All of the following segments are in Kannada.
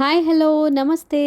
ಹಾಯ್ ಹಲೋ ನಮಸ್ತೆ.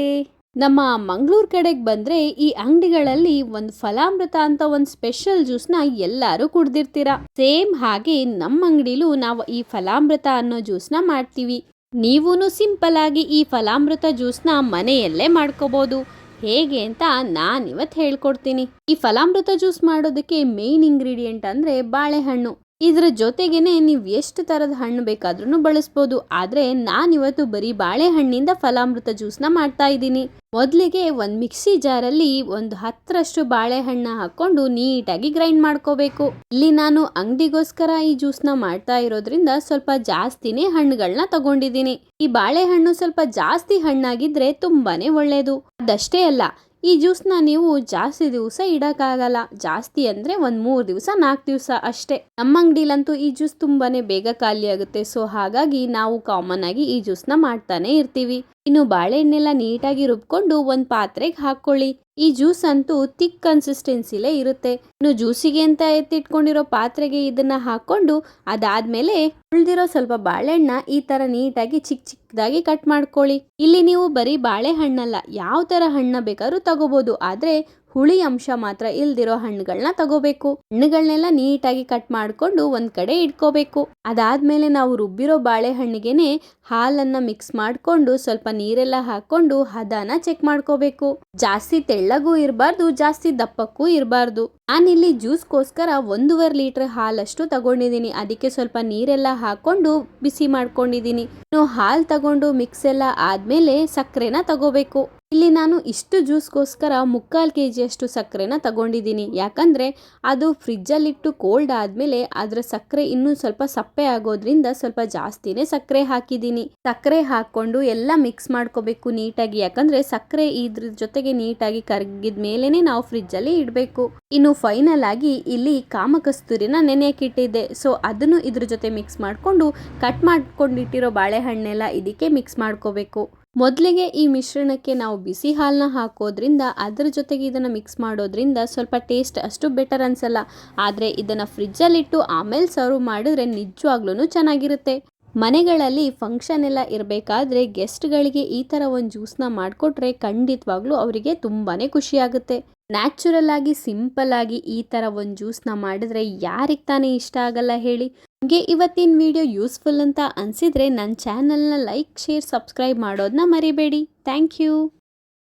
ನಮ್ಮ ಮಂಗಳೂರು ಕಡೆಗೆ ಬಂದರೆ ಈ ಅಂಗಡಿಗಳಲ್ಲಿ ಒಂದು ಫಲಾಮೃತ ಅಂತ ಒಂದು ಸ್ಪೆಷಲ್ ಜ್ಯೂಸ್ನ ಎಲ್ಲರೂ ಕುಡ್ದಿರ್ತೀರ? ಸೇಮ್ ಹಾಗೆ ನಮ್ಮ ಅಂಗಡಿಲೂ ನಾವು ಈ ಫಲಾಮೃತ ಅನ್ನೋ ಜ್ಯೂಸ್ನ ಮಾಡ್ತೀವಿ. ನೀವೂ ಸಿಂಪಲ್ ಆಗಿ ಈ ಫಲಾಮೃತ ಜ್ಯೂಸ್ನ ಮನೆಯಲ್ಲೇ ಮಾಡ್ಕೋಬೋದು. ಹೇಗೆ ಅಂತ ನಾನು ಇವತ್ತು ಹೇಳ್ಕೊಡ್ತೀನಿ. ಈ ಫಲಾಮೃತ ಜ್ಯೂಸ್ ಮಾಡೋದಕ್ಕೆ ಮೇನ್ ಇಂಗ್ರೀಡಿಯೆಂಟ್ ಅಂದರೆ ಬಾಳೆಹಣ್ಣು. ಇದ್ರ ಜೊತೆಗೇನೆ ನೀವು ಎಷ್ಟು ಥರದ ಹಣ್ಣು ಬೇಕಾದ್ರೂ ಬಳಸ್ಬೋದು. ಆದರೆ ನಾನಿವತ್ತು ಬರೀ ಬಾಳೆಹಣ್ಣಿಂದ ಫಲಾಮೃತ ಜ್ಯೂಸ್ನ ಮಾಡ್ತಾ ಇದ್ದೀನಿ. ಮೊದಲಿಗೆ ಒಂದು ಮಿಕ್ಸಿ ಜಾರಲ್ಲಿ ಒಂದು ಹತ್ತರಷ್ಟು ಬಾಳೆಹಣ್ಣ ಹಾಕ್ಕೊಂಡು ನೀಟಾಗಿ ಗ್ರೈಂಡ್ ಮಾಡ್ಕೋಬೇಕು. ಇಲ್ಲಿ ನಾನು ಅಂಗಡಿಗೋಸ್ಕರ ಈ ಜ್ಯೂಸ್ನ ಮಾಡ್ತಾ ಇರೋದ್ರಿಂದ ಸ್ವಲ್ಪ ಜಾಸ್ತಿನೇ ಹಣ್ಣುಗಳನ್ನ ತಗೊಂಡಿದ್ದೀನಿ. ಈ ಬಾಳೆಹಣ್ಣು ಸ್ವಲ್ಪ ಜಾಸ್ತಿ ಹಣ್ಣಾಗಿದ್ರೆ ತುಂಬಾನೇ ಒಳ್ಳೆಯದು ಅದಷ್ಟೇ ಅಲ್ಲ ಈ ಜ್ಯೂಸ್ನ ನೀವು ಜಾಸ್ತಿ ದಿವಸ ಇಡೋಕ್ಕಾಗಲ್ಲ. ಜಾಸ್ತಿ ಅಂದರೆ ಒಂದು ಮೂರು ದಿವಸ, ನಾಲ್ಕು ದಿವಸ ಅಷ್ಟೇ. ನಮ್ಮ ಅಂಗಡಿಲಂತೂ ಈ ಜ್ಯೂಸ್ ತುಂಬಾ ಬೇಗ ಖಾಲಿ ಆಗುತ್ತೆ ಸೊ ಹಾಗಾಗಿ ನಾವು ಕಾಮನ್ ಆಗಿ ಈ ಜ್ಯೂಸ್ನ ಮಾಡ್ತಾನೆ ಇರ್ತೀವಿ. ಇನ್ನು ಬಾಳೆಹಣ್ಣೆಲ್ಲ ನೀಟಾಗಿ ರುಬ್ಕೊಂಡು ಒಂದು ಪಾತ್ರೆಗೆ ಹಾಕೊಳ್ಳಿ ಈ ಜ್ಯೂಸ್ ಅಂತೂ ತಿಕ್ ಕನ್ಸಿಸ್ಟೆನ್ಸಿಲೇ ಇರುತ್ತೆ. ಇನ್ನು ಜ್ಯೂಸಿಗೆ ಅಂತ ಎತ್ತಿಟ್ಕೊಂಡಿರೋ ಪಾತ್ರೆಗೆ ಇದನ್ನ ಹಾಕೊಂಡು ಅದಾದ್ಮೇಲೆ ಉಳ್ದಿರೋ ಸ್ವಲ್ಪ ಬಾಳೆಹಣ್ಣ ಈ ತರ ನೀಟಾಗಿ ಚಿಕ್ಕ ಚಿಕ್ಕದಾಗಿ ಕಟ್ ಮಾಡ್ಕೊಳ್ಳಿ. ಇಲ್ಲಿ ನೀವು ಬರೀ ಬಾಳೆಹಣ್ಣಲ್ಲ, ಯಾವ ತರ ಹಣ್ಣ ಬೇಕಾದ್ರೂ ತಗೋಬಹುದು ಆದ್ರೆ ಹುಳಿ ಅಂಶ ಮಾತ್ರ ಇಲ್ದಿರೋ ಹಣ್ಣುಗಳನ್ನ ತಗೋಬೇಕು. ಹಣ್ಣುಗಳನ್ನೆಲ್ಲ ನೀಟಾಗಿ ಕಟ್ ಮಾಡ್ಕೊಂಡು ಒಂದ್ ಕಡೆ ಇಟ್ಕೋಬೇಕು. ಅದಾದ್ಮೇಲೆ ನಾವು ರುಬ್ಬಿರೋ ಬಾಳೆಹಣ್ಣಿಗೆನೆ ಹಾಲನ್ನ ಮಿಕ್ಸ್ ಮಾಡ್ಕೊಂಡು ಸ್ವಲ್ಪ ನೀರೆಲ್ಲ ಹಾಕೊಂಡು ಹದನ ಚೆಕ್ ಮಾಡ್ಕೋಬೇಕು. ಜಾಸ್ತಿ ತೆಳ್ಳಗೂ ಇರಬಾರ್ದು, ಜಾಸ್ತಿ ದಪ್ಪಕ್ಕೂ ಇರಬಾರ್ದು. ನಾನಿಲ್ಲಿ ಜ್ಯೂಸ್ಗೋಸ್ಕರ ಒಂದೂವರೆ ಲೀಟರ್ ಹಾಲಷ್ಟು ತಗೊಂಡಿದ್ದೀನಿ. ಅದಕ್ಕೆ ಸ್ವಲ್ಪ ನೀರೆಲ್ಲ ಹಾಕೊಂಡು ಬಿಸಿ ಮಾಡ್ಕೊಂಡಿದ್ದೀನಿ. ಇನ್ನು ಹಾಲು ತಗೊಂಡು ಮಿಕ್ಸ್ ಎಲ್ಲ ಆದ್ಮೇಲೆ ಸಕ್ಕರೆನ ತಗೋಬೇಕು. ಇಲ್ಲಿ ನಾನು ಇಷ್ಟು ಜ್ಯೂಸ್ಗೋಸ್ಕರ ಮುಕ್ಕಾಲು ಕೆ ಜಿಯಷ್ಟು ಸಕ್ಕರೆನ ತಗೊಂಡಿದ್ದೀನಿ. ಯಾಕಂದರೆ ಅದು ಫ್ರಿಜ್ಜಲ್ಲಿಟ್ಟು ಕೋಲ್ಡ್ ಆದಮೇಲೆ ಅದರ ಸಕ್ಕರೆ ಇನ್ನೂ ಸ್ವಲ್ಪ ಸಪ್ಪೆ ಆಗೋದ್ರಿಂದ ಸ್ವಲ್ಪ ಜಾಸ್ತಿನೇ ಸಕ್ಕರೆ ಹಾಕಿದ್ದೀನಿ. ಸಕ್ಕರೆ ಹಾಕ್ಕೊಂಡು ಎಲ್ಲ ಮಿಕ್ಸ್ ಮಾಡ್ಕೋಬೇಕು ನೀಟಾಗಿ. ಯಾಕಂದರೆ ಸಕ್ಕರೆ ಇದ್ರ ಜೊತೆಗೆ ನೀಟಾಗಿ ಕರಗಿದ ಮೇಲೇ ನಾವು ಫ್ರಿಜ್ಜಲ್ಲಿ ಇಡಬೇಕು. ಇನ್ನು ಫೈನಲ್ ಆಗಿ ಇಲ್ಲಿ ಕಾಮಕಸ್ತೂರಿನ ನೆನೆಯಕ್ಕಿಟ್ಟಿದ್ದೆ. ಸೊ, ಅದನ್ನು ಇದ್ರ ಜೊತೆ ಮಿಕ್ಸ್ ಮಾಡಿಕೊಂಡು ಕಟ್ ಮಾಡ್ಕೊಂಡಿಟ್ಟಿರೋ ಬಾಳೆಹಣ್ಣೆಲ್ಲ ಇದಕ್ಕೆ ಮಿಕ್ಸ್ ಮಾಡ್ಕೋಬೇಕು. ಮೊದಲಿಗೆ ಈ ಮಿಶ್ರಣಕ್ಕೆ ನಾವು ಬಿಸಿ ಹಾಲನ್ನ ಹಾಕೋದ್ರಿಂದ ಅದರ ಜೊತೆಗೆ ಇದನ್ನು ಮಿಕ್ಸ್ ಮಾಡೋದ್ರಿಂದ ಸ್ವಲ್ಪ ಟೇಸ್ಟ್ ಅಷ್ಟು ಬೆಟರ್ ಅನಿಸಲ್ಲ. ಆದರೆ ಇದನ್ನು ಫ್ರಿಜ್ಜಲ್ಲಿಟ್ಟು ಆಮೇಲೆ ಸರ್ವ್ ಮಾಡಿದ್ರೆ ನಿಜವಾಗ್ಲೂ ಚೆನ್ನಾಗಿರುತ್ತೆ. ಮನೆಗಳಲ್ಲಿ ಫಂಕ್ಷನ್ ಎಲ್ಲ ಇರಬೇಕಾದ್ರೆ ಗೆಸ್ಟ್ಗಳಿಗೆ ಈ ಥರ ಒಂದು ಜ್ಯೂಸ್ನ ಮಾಡಿಕೊಟ್ರೆ ಖಂಡಿತವಾಗ್ಲೂ ಅವರಿಗೆ ತುಂಬಾ ಖುಷಿಯಾಗುತ್ತೆ ನ್ಯಾಚುರಲ್ ಆಗಿ ಸಿಂಪಲ್ ಆಗಿ ಈ ಥರ ಒಂದು ಜ್ಯೂಸ್ನ ಮಾಡಿದ್ರೆ ಯಾರಿಗೆ ತಾನೇ ಇಷ್ಟ ಆಗಲ್ಲ ಹೇಳಿ. ನಿಮಗೆ ಇವತ್ತಿನ ವಿಡಿಯೋ ಯೂಸ್ಫುಲ್ ಅಂತ ಅನಿಸಿದರೆ ನನ್ನ ಚಾನಲ್ನ ಲೈಕ್ ಶೇರ್ ಸಬ್ಸ್ಕ್ರೈಬ್ ಮಾಡೋದನ್ನ ಮರಿಬೇಡಿ. Thank you